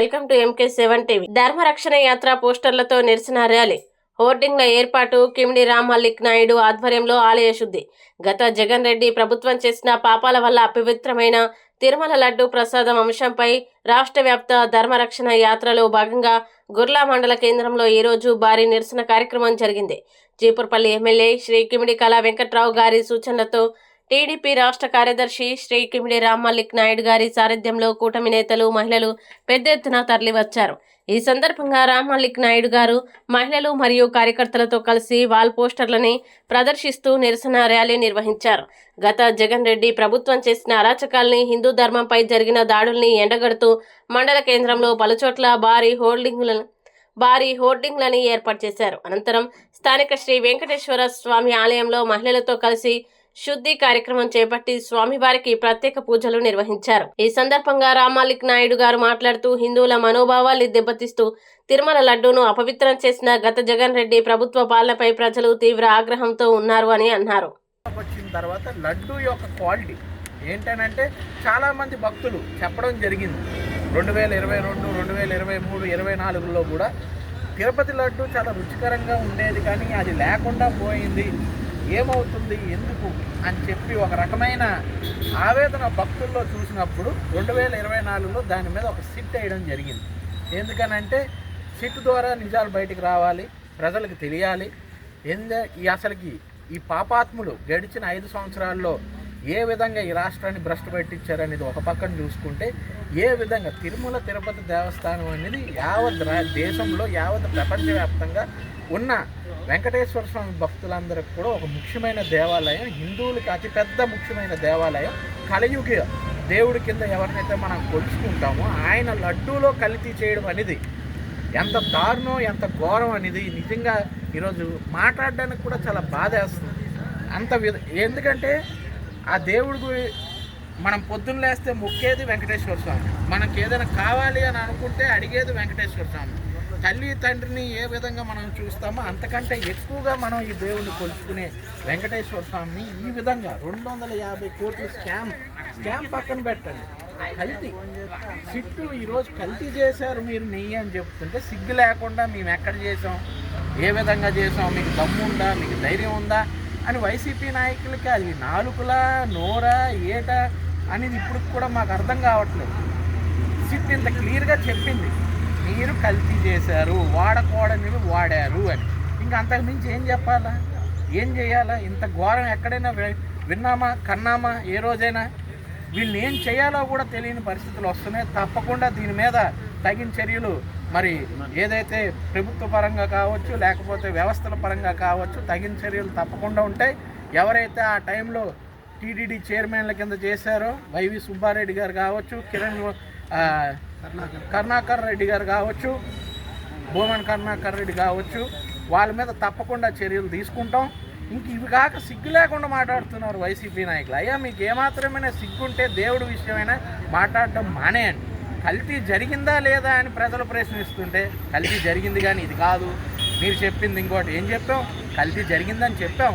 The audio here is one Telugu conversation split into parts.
Welcome to M K seven TV. ధర్మరక్షణ యాత్ర పోస్టర్లతో నిరసన ర్యాలీ. హోర్డింగ్ల ఏర్పాటు కిమిడి రామ్ మల్లిక్ నాయుడు ఆధ్వర్యంలో ఆలయ శుద్ధి. గత జగన్ రెడ్డి ప్రభుత్వం చేసిన పాపాల వల్ల అపవిత్రమైన తిరుమల లడ్డు ప్రసాదం అంశంపై రాష్ట్ర వ్యాప్త ధర్మరక్షణ యాత్రలో భాగంగా గుర్లా మండల కేంద్రంలో ఈ రోజు భారీ నిరసన కార్యక్రమం జరిగింది. జీపురపల్లి ఎమ్మెల్యే శ్రీ కిమిడి కళా వెంకట్రావు గారి సూచనలతో టీడీపీ రాష్ట్ర కార్యదర్శి శ్రీ కిమిడి రామ్మల్లిక్ నాయుడు గారి సారథ్యంలో కూటమి నేతలు మహిళలు పెద్ద ఎత్తున తరలివచ్చారు. ఈ సందర్భంగా రామ్మల్లిక్ నాయుడు గారు మహిళలు మరియు కార్యకర్తలతో కలిసి వాల్ పోస్టర్లని ప్రదర్శిస్తూ నిరసన ర్యాలీ నిర్వహించారు. గత జగన్ రెడ్డి ప్రభుత్వం చేసిన అరాచకాల్ని హిందూ ధర్మంపై జరిగిన దాడుల్ని ఎండగడుతూ మండల కేంద్రంలో పలుచోట్ల భారీ హోర్డింగ్లను భారీ హోర్డింగ్లని ఏర్పాటు చేశారు. అనంతరం స్థానిక శ్రీ వెంకటేశ్వర స్వామి ఆలయంలో మహిళలతో కలిసి శుద్ధి కార్యక్రమం చేపట్టి స్వామివారికి ప్రత్యేక పూజలు నిర్వహించారు. ఈ సందర్భంగా రామాలిక్ నాయుడు గారు మాట్లాడుతూ హిందువుల మనోభావాల్ని దెబ్బతీస్తూ తిరుమల లడ్డూను అపవిత్రం చేసిన గత జగన్ రెడ్డి ప్రభుత్వ పాలనపై ప్రజలు తీవ్ర ఆగ్రహంతో ఉన్నారు అని అన్నారు. వచ్చిన తర్వాత లడ్డు యొక్క క్వాలిటీ ఏంటనంటే చాలామంది భక్తులు చెప్పడం జరిగింది. రెండు వేల ఇరవై రెండు రెండు వేల ఇరవై మూడు ఇరవై నాలుగులో కూడా తిరుపతి లడ్డు చాలా రుచికరంగా ఉండేది కానీ అది లేకుండా పోయింది. ఏమవుతుంది ఎందుకు అని చెప్పి ఒక రకమైన ఆవేదన భక్తుల్లో చూసినప్పుడు రెండు వేల ఇరవై నాలుగులో దాని మీద ఒక సిట్ వేయడం జరిగింది. ఎందుకనంటే సిట్ ద్వారా నిజాలు బయటికి రావాలి ప్రజలకు తెలియాలి. ఎందు ఈ అసలుకి ఈ పాపాత్ములు గడిచిన ఐదు సంవత్సరాల్లో ఏ విధంగా ఈ రాష్ట్రాన్ని భ్రష్టు పెట్టించారనేది ఒక పక్కన చూసుకుంటే ఏ విధంగా తిరుమల తిరుపతి దేవస్థానం అనేది యావత్ రా దేశంలో యావత్ ప్రపంచవ్యాప్తంగా ఉన్న వెంకటేశ్వర స్వామి భక్తులందరికి కూడా ఒక ముఖ్యమైన దేవాలయం హిందువులకి అతిపెద్ద ముఖ్యమైన దేవాలయం కలియుగ దేవుడి కింద ఎవరినైతే మనం కొలుచుకుంటామో ఆయన లడ్డూలో కలితీ చేయడం అనేది ఎంత దారుణం ఎంత ఘోరం అనేది నిజంగా ఈరోజు మాట్లాడడానికి కూడా చాలా బాధ వేస్తుంది అంత విధ ఎందుకంటే ఆ దేవుడి గురి- మనం పొద్దున్న లేస్తే మొక్కేది వెంకటేశ్వర స్వామి. మనకి ఏదైనా కావాలి అని అనుకుంటే అడిగేది వెంకటేశ్వర స్వామి. తల్లి తండ్రిని ఏ విధంగా మనం చూస్తామో అంతకంటే ఎక్కువగా మనం ఈ దేవుని కొలుచుకునే వెంకటేశ్వర స్వామిని ఈ విధంగా రెండు వందల యాభై కోట్ల స్కామ్ స్కామ్ పక్కన పెట్టండి. కల్తీ. సిట్టు ఈరోజు కల్తీ చేశారు మీరు నెయ్యి అని చెప్తుంటే సిగ్గు లేకుండా మేము ఎక్కడ చేసాం ఏ విధంగా చేసాం మీకు దమ్ము ఉందా? మీకు ధైర్యం ఉందా? అని వైసీపీ నాయకులకి అది నాలుకలా నోరా ఏట అనేది ఇప్పుడు కూడా మాకు అర్థం కావట్లేదు. సిట్ ఇంత క్లియర్గా చెప్పింది. మీరు కల్తీ చేశారు వాడకూడనివి వాడారు అని. ఇంకా అంతకు మించి ఏం చెప్పాలా? ఏం చేయాలా? ఇంత ఘోరం ఎక్కడైనా విన్నామా? కన్నామా? ఏ రోజైనా? వీళ్ళని ఏం చేయాలో కూడా తెలియని పరిస్థితులు వస్తున్నాయి. తప్పకుండా దీని మీద తగిన చర్యలు మరి ఏదైతే ప్రభుత్వ పరంగా కావచ్చు లేకపోతే వ్యవస్థల పరంగా కావచ్చు తగిన చర్యలు తప్పకుండా ఉంటాయి. ఎవరైతే ఆ టైంలో టీడీడీ చైర్మన్ల కింద చేశారో వైవి సుబ్బారెడ్డి గారు కావచ్చు కిరణ్ ఆ, కరుణాకర్ రెడ్డి గారు కావచ్చు భూమన్ కరుణాకర్ రెడ్డి కావచ్చు వాళ్ళ మీద తప్పకుండా చర్యలు తీసుకుంటాం. ఇంక ఇవి కాక సిగ్గు లేకుండా మాట్లాడుతున్నారు వైసీపీ నాయకులు. అయ్యా మీకు ఏమాత్రమైనా సిగ్గుంటే దేవుడి విషయమైనా మాట్లాడడం మానేయండి. కల్తీ జరిగిందా లేదా అని ప్రజలు ప్రశ్నిస్తుంటే కల్తీ జరిగింది కానీ ఇది కాదు. మీరు చెప్పింది ఇంకోటి. ఏం చెప్పాం? కల్తీ జరిగిందని చెప్పాం.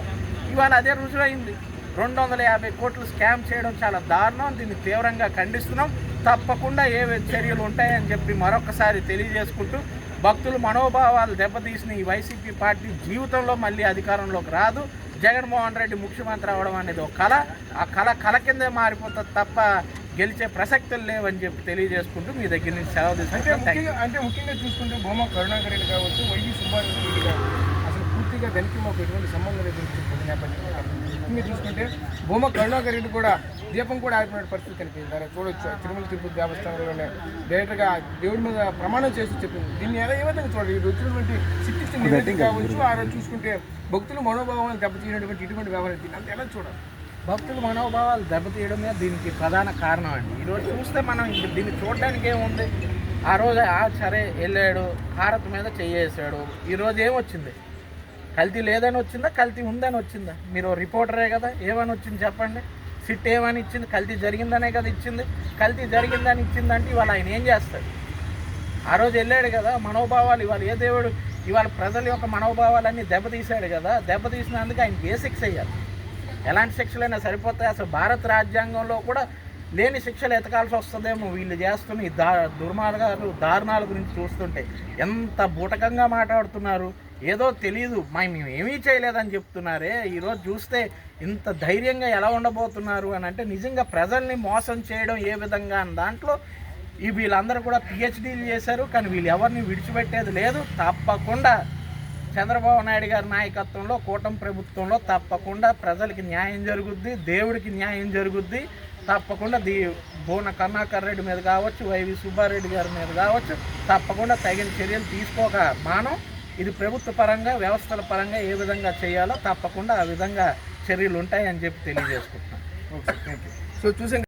ఇవాళ అదే రుజువైంది. రెండు వందల యాభై కోట్లు స్కామ్ చేయడం చాలా దారుణం. దీన్ని తీవ్రంగా ఖండిస్తున్నాం. తప్పకుండా ఏ చర్యలు ఉంటాయని చెప్పి మరొకసారి తెలియజేసుకుంటూ భక్తుల మనోభావాలు దెబ్బతీసిన ఈ వైసీపీ పార్టీ జీవితంలో మళ్ళీ అధికారంలోకి రాదు. జగన్మోహన్ రెడ్డి ముఖ్యమంత్రి అవ్వడం అనేది ఒక కళ ఆ కళ కళ కిందే మారిపోతుంది తప్ప గెలిచే ప్రసక్తులు లేవని చెప్పి తెలియజేసుకుంటూ మీ దగ్గర నుంచి సెలవు తీసుకుంటాం అంటే ముఖ్యంగా చూసుకుంటే భూమా కరుణాకర్ రెడ్డి కావచ్చు వైవి సుబ్బారెడ్డి రెడ్డి కావచ్చు అసలు పూర్తిగా దానికి మాకు ఎటువంటి సంబంధం లేదని నేపథ్యంలో ముఖ్యంగా చూసుకుంటే భూమా కరుణాకర్ రెడ్డి కూడా దీపం కూడా ఆగిపోయిన పరిస్థితి కనిపించింది. దాన్ని చూడొచ్చు. తిరుమల తిరుపతి దేవస్థానంలోనే డైరెక్ట్గా దేవుడి మీద ప్రమాణం చేసి చెప్పింది. దీన్ని ఎలా ఏ విధంగా చూడాలి? ఇది వచ్చినటువంటి నివేదిక కావచ్చు ఆ రోజు చూసుకుంటే భక్తుల మనోభావాలను దెబ్బతీయనటువంటి ఇటువంటి వ్యవహారం. దీన్ని అంత ఎలా చూడాలి? భక్తుల మనోభావాలు దెబ్బతీయడమే దీనికి ప్రధాన కారణం అండి. ఈరోజు చూస్తే మనం ఇంక దీన్ని చూడడానికి ఏముంది? ఆ రోజు ఆ సరే వెళ్ళాడు హారతి మీద చెయ్యేసాడు ఈరోజు ఏమొచ్చింది? కల్తీ లేదని వచ్చిందా? కల్తీ ఉందని వచ్చిందా? మీరు రిపోర్టరే కదా ఏమని వచ్చింది చెప్పండి? సిట్ ఏమని ఇచ్చింది? కల్తీ జరిగిందనే కదా ఇచ్చింది. కల్తీ జరిగిందని ఇచ్చిందంటే ఇవాళ ఆయన ఏం చేస్తాడు? ఆ రోజు వెళ్ళాడు కదా మనోభావాలు ఇవాళ ఏ దేవుడు? ఇవాళ ప్రజల యొక్క మనోభావాలన్నీ దెబ్బతీశాడు కదా. దెబ్బతీసినందుకు ఆయనకి ఏ శిక్ష వేయాలి ఎలాంటి శిక్షలైనా సరిపోతాయి. అసలు భారత రాజ్యాంగంలో కూడా లేని శిక్షలు ఎతకాల్సి వస్తుందేమో వీళ్ళు చేస్తున్న ఈ దా దుర్మార్గాలు దారుణాల గురించి చూస్తుంటే. ఎంత బూటకంగా మాట్లాడుతున్నారు. ఏదో తెలియదు మా మేము ఏమీ చేయలేదని చెప్తున్నారే. ఈరోజు చూస్తే ఇంత ధైర్యంగా ఎలా ఉండబోతున్నారు అని అంటే నిజంగా ప్రజల్ని మోసం చేయడం ఏ విధంగా అని దాంట్లో ఈ వీళ్ళందరూ కూడా పిహెచ్డీలు చేశారు. కానీ వీళ్ళు ఎవరిని విడిచిపెట్టేది లేదు. తప్పకుండా చంద్రబాబు నాయుడు గారి నాయకత్వంలో కూటమి ప్రభుత్వంలో తప్పకుండా ప్రజలకి న్యాయం జరుగుద్ది దేవుడికి న్యాయం జరుగుద్ది. తప్పకుండా దీ బోన కరుణాకర్ రెడ్డి మీద కావచ్చు వైవి సుబ్బారెడ్డి గారి మీద కావచ్చు తప్పకుండా తగిన చర్యలు తీసుకోక మానం. ఇది ప్రభుత్వ పరంగా వ్యవస్థల పరంగా ఏ విధంగా చేయాలో తప్పకుండా ఆ విధంగా చర్యలు ఉంటాయని చెప్పి తెలియజేసుకుంటున్నాను. ఓకే థ్యాంక్ యూ సో చూసాం